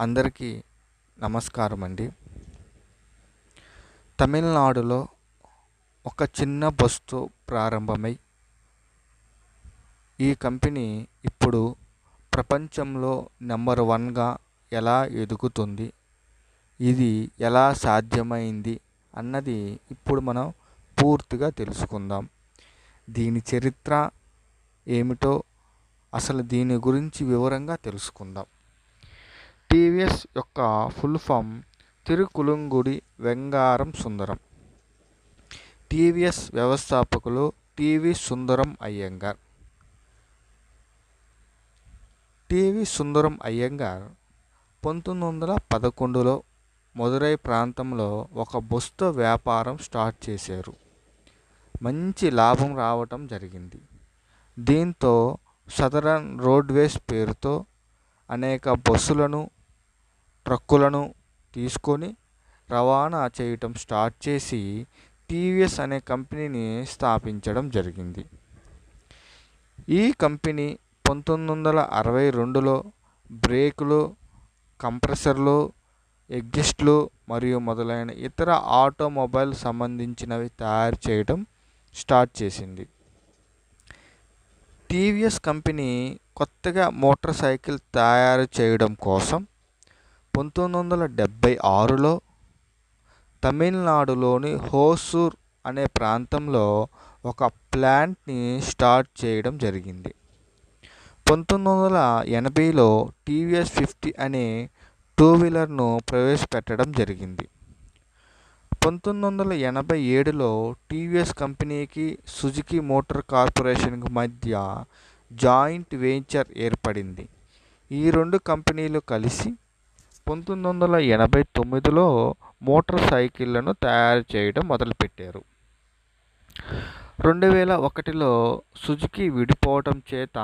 అందరికీ నమస్కారం అండి తమిళనాడులో ఒక చిన్న బస్సు ప్రారంభమై ఈ కంపెనీ ఇప్పుడు ప్రపంచంలో నెంబర్ వన్గా ఎలా ఎదుగుతుంది ఇది ఎలా సాధ్యమైంది అన్నది ఇప్పుడు మనం పూర్తిగా తెలుసుకుందాం. దీని చరిత్ర ఏమిటో అసలు దీని గురించి వివరంగా తెలుసుకుందాం. టీవీఎస్ యొక్క full form Thirukkurungudi Vengaram Sundaram. TVS వ్యవస్థాపకులు టీవీ సుందరం అయ్యంగార్. టీవీ సుందరం అయ్యంగార్ పంతొమ్మిది వందల పదకొండులో మదురై ప్రాంతంలో ఒక బొస్త వ్యాపారం స్టార్ట్ చేశారు. మంచి లాభం రావటం జరిగింది. దీంతో సదరన్ రోడ్వేస్ పేరుతో అనేక బస్సులను ట్రక్కులను తీసుకొని రవాణా చేయటం స్టార్ట్ చేసి టీవీఎస్ అనే కంపెనీని స్థాపించడం జరిగింది. ఈ కంపెనీ పంతొమ్మిది వందల అరవై రెండులో బ్రేకులు కంప్రెసర్లు ఎగ్జిస్ట్లు మరియు మొదలైన ఇతర ఆటోమొబైల్ సంబంధించినవి తయారు చేయడం స్టార్ట్ చేసింది. టీవీఎస్ కంపెనీ కొత్తగా మోటార్ సైకిల్ తయారు చేయడం కోసం పంతొమ్మిది వందల డెబ్భై ఆరులో తమిళనాడులోని హోసూర్ అనే ప్రాంతంలో ఒక ప్లాంట్ని స్టార్ట్ చేయడం జరిగింది. పంతొమ్మిది వందల ఎనభైలో టీవీఎస్ ఫిఫ్టీ అనే టూ వీలర్ను ప్రవేశపెట్టడం జరిగింది. పంతొమ్మిది వందల ఎనభై ఏడులో టీవీఎస్ కంపెనీకి సుజుకి మోటార్ కార్పొరేషన్కి మధ్య జాయింట్ వెంచర్ ఏర్పడింది. ఈ రెండు కంపెనీలు కలిసి పంతొమ్మిది వందల ఎనభై తొమ్మిదిలో మోటార్ సైకిళ్ళను తయారు చేయడం మొదలుపెట్టారు. రెండు వేల ఒకటిలో సుజుకి విడిపోవటం చేత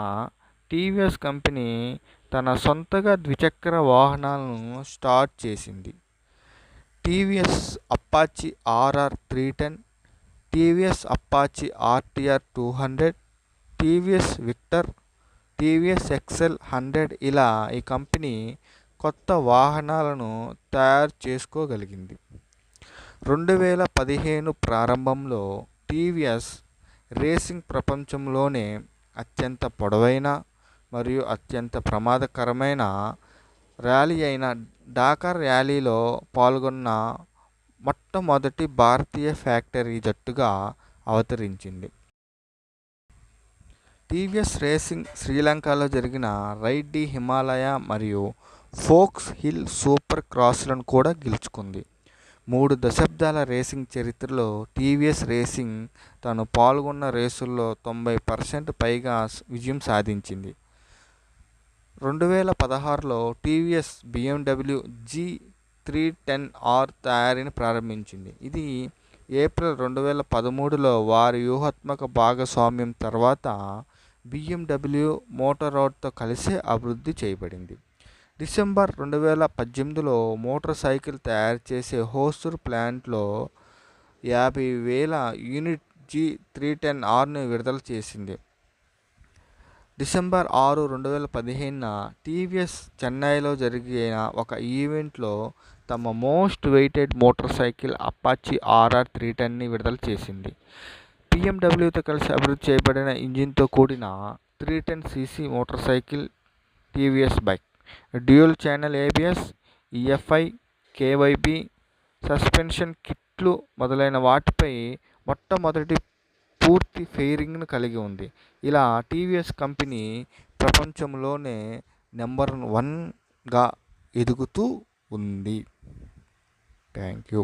టీవీఎస్ కంపెనీ తన సొంతగా ద్విచక్ర వాహనాలను స్టార్ట్ చేసింది. TVS Apache RR three ten TVS Apache RTR two hundred TVS Victor TVS Excel hundred ఇలా ఈ కంపెనీ కొత్త వాహనాలను తయారు చేసుకోగలిగింది. రెండు వేల పదిహేను ప్రారంభంలో టీవీఎస్ రేసింగ్ ప్రపంచంలోనే అత్యంత పొడవైన మరియు అత్యంత ప్రమాదకరమైన ర్యాలీ అయిన డాకర్ ర్యాలీలో పాల్గొన్న మొట్టమొదటి భారతీయ ఫ్యాక్టరీ జట్టుగా అవతరించింది. టీవీఎస్ రేసింగ్ శ్రీలంకలో జరిగిన రైడ్ డి హిమాలయ మరియు ఫోక్స్ హిల్ సూపర్ క్రాస్లను కూడా గెలుచుకుంది. మూడు దశాబ్దాల రేసింగ్ చరిత్రలో టీవీఎస్ రేసింగ్ తాను పాల్గొన్న రేసుల్లో తొంభై పర్సెంట్ పైగా విజయం సాధించింది. రెండు వేల పదహారులో TVS BMW G three ten R తయారీని ప్రారంభించింది. ఇది ఏప్రిల్ రెండు వేల పదమూడులో వారి వ్యూహాత్మక భాగస్వామ్యం తర్వాత బిఎండబ్ల్యూ మోటార్ రోడ్తో కలిసి అభివృద్ధి చేయబడింది. డిసెంబర్ రెండు వేల పద్దెనిమిదిలో మోటార్ సైకిల్ తయారు చేసే హోసూర్ ప్లాంట్లో యాభై వేల యూనిట్ జీ త్రీ టెన్ ఆర్ని విడుదల చేసింది. డిసెంబర్ ఆరు రెండు వేల పదిహేనున టీవీఎస్ చెన్నైలో జరిగిన ఒక ఈవెంట్లో తమ most waited motorcycle Apache RR three టెన్ని విడుదల చేసింది. పిఎండబ్ల్యూతో కలిసి అభివృద్ధి చేయబడిన ఇంజిన్తో కూడిన three ten CC motorcycle TVS bike. Dual channel ABS EFI KYB suspension కిట్లు మొదలైన వాటిపై మొట్టమొదటి పూర్తి ఫెయిరింగ్ను కలిగి ఉంది. ఇలా టీవీఎస్ కంపెనీ ప్రపంచంలోనే నెంబర్ వన్గా ఎదుగుతూ ఉంది. Thank you.